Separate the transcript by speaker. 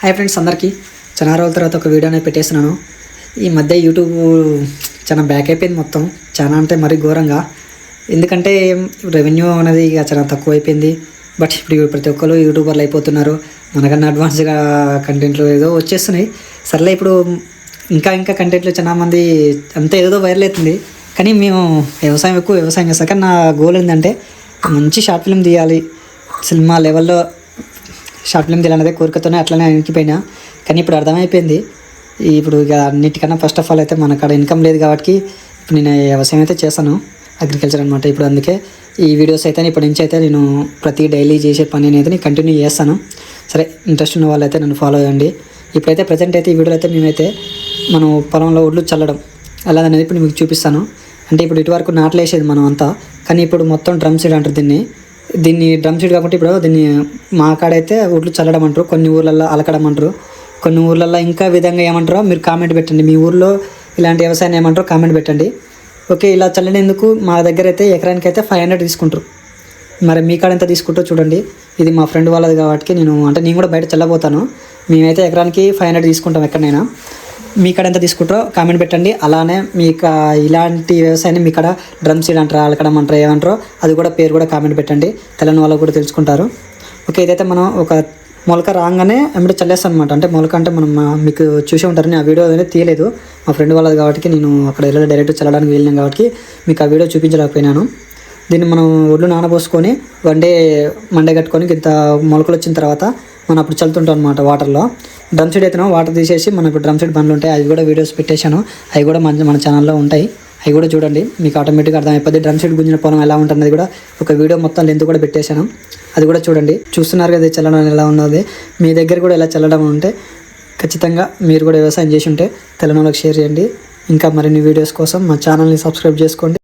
Speaker 1: Hi friends అందరికీ. చాలా రోజుల తర్వాత ఒక వీడియో అనేది పెట్టేస్తున్నాను. ఈ మధ్య యూట్యూబ్ చాలా బ్యాక్ అయిపోయింది మొత్తం. చాలా అంటే మరీ ఘోరంగా. ఎందుకంటే రెవెన్యూ అనేది ఇక చాలా తక్కువ అయిపోయింది. బట్ ఇప్పుడు ప్రతి ఒక్కరు యూట్యూబర్లు అయిపోతున్నారు. మనకన్నా అడ్వాన్స్గా కంటెంట్లు ఏదో వచ్చేస్తున్నాయి. సర్లే ఇప్పుడు ఇంకా ఇంకా కంటెంట్లు చాలా మంది అంత ఏదో వైరల్ అవుతుంది. కానీ మేము వ్యవసాయం ఎక్కువ వ్యవసాయం చేస్తాం. కానీ నా గోల్ ఏంటంటే మంచి షార్ట్ ఫిల్మ్ తీయాలి. సినిమా లెవెల్లో షార్ట్ ఫిల్మ్ తీయాలనేది కోరికతోనే అట్లనే ఇంకిపోయినా కానీ ఇప్పుడు అర్థమైపోయింది. ఇప్పుడు ఇక అన్నిటికన్నా ఫస్ట్ ఆఫ్ ఆల్ అయితే మన కాడ ఇన్కమ్ లేదు కాబట్టి ఇప్పుడు నేను వ్యవసాయం అయితే చేస్తాను అగ్రికల్చర్ అనమాట ఇప్పుడు అందుకే ఈ వీడియోస్ అయితే ఇప్పటి నుంచి అయితే నేను ప్రతి డైలీ చేసే పని అనేది నేను కంటిన్యూ చేస్తాను. సరే ఇంట్రెస్ట్ ఉన్న వాళ్ళైతే నన్ను ఫాలో అవ్వండి ఇప్పుడైతే ప్రజెంట్ అయితే ఈ వీడియోలో అయితే నేనైతే మనం పొలంలో ఒడ్లు చల్లడం అలా అనేది ఇప్పుడు మీకు చూపిస్తాను. అంటే ఇప్పుడు ఇటువరకు నాట్లు వేసేది మనం అంతా కానీ ఇప్పుడు మొత్తం డ్రమ్ సీడ్ అంటారు దీన్ని దీన్ని డ్రమ్ సీడ్ కాబట్టి ఇప్పుడు దీన్ని మా కాడైతే ఒడ్లు చల్లడం అంటారు. కొన్ని ఊర్లలో అలకడం అంటారు. కొన్ని ఊర్లలో ఇంకా విధంగా ఏమంటారో మీరు కామెంట్ పెట్టండి. మీ ఊర్లో ఇలాంటి వ్యవసాయం ఏమంటారో కామెంట్ పెట్టండి. ఓకే ఇలా చల్లనేందుకు? మా దగ్గర అయితే ఎకరానికి అయితే ఫైవ్ హండ్రెడ్ తీసుకుంటారు. మరి మీ కాడ ఎంత తీసుకుంటో చూడండి. ఇది మా ఫ్రెండ్ వాళ్ళది కాబట్టి నేను అంటే నేను కూడా బయట చల్లబోతాను. మేమైతే ఎకరానికి ఫైవ్ హండ్రెడ్ తీసుకుంటాం ఎక్కడైనా మీ కాడ ఎంత తీసుకుంటారో కామెంట్ పెట్టండి. అలానే మీకు ఇలాంటి వ్యవసాయాన్ని మీ కాడ డ్రమ్ సీడ్ అంటారా అలకడం అంటారా ఏమంటారో అది కూడా పేరు కూడా కామెంట్ పెట్టండి. తెలంగాణ వాళ్ళు కూడా తెలుసుకుంటారు. ఓకే ఇదైతే మనం ఒక మొలక రాగానే ఎమ్మడి చల్లేస్తాను అనమాట అంటే మొలక అంటే మనం మీకు చూసి ఉంటారని ఆ వీడియో అనేది తీయలేదు. మా ఫ్రెండ్ వాళ్ళది కాబట్టి నేను అక్కడ వెళ్ళి డైరెక్ట్ చల్లడానికి వెళ్ళాను కాబట్టి మీకు ఆ వీడియో చూపించలేకపోయినాను. దీన్ని మనం ఒడ్లు నానబోసుకొని వన్ డే మండే కట్టుకొని ఇంత మొలకలు వచ్చిన తర్వాత మనం అప్పుడు చల్లుతుంటాం అనమాట వాటర్లో. డ్రమ్ సీడ్ అయితే వాటర్ తీసేసి మనకు డ్రమ్ సీడ్ బండ్లు ఉంటాయి అవి కూడా వీడియోస్ పెట్టేశాను. అవి కూడా మన మన ఛానల్లో ఉంటాయి. అవి కూడా చూడండి మీకు ఆటోమేటిక్గా అర్థమైపోద్ది. డ్రమ్ సీడ్ గుంజిన పొలం ఎలా ఉంటున్నది కూడా ఒక వీడియో మొత్తం లెంత్ కూడా పెట్టేశాను. అది కూడా చూడండి. చూస్తున్నారు కదా చల్లడం ఎలా ఉన్నది. మీ దగ్గర కూడా ఎలా చల్లడం ఉంటే ఖచ్చితంగా మీరు కూడా వ్యవసాయం చేసి ఉంటే తెలంగాణలోకి షేర్ చేయండి. ఇంకా మరిన్ని వీడియోస్ కోసం మా ఛానల్ని సబ్స్క్రైబ్ చేసుకోండి.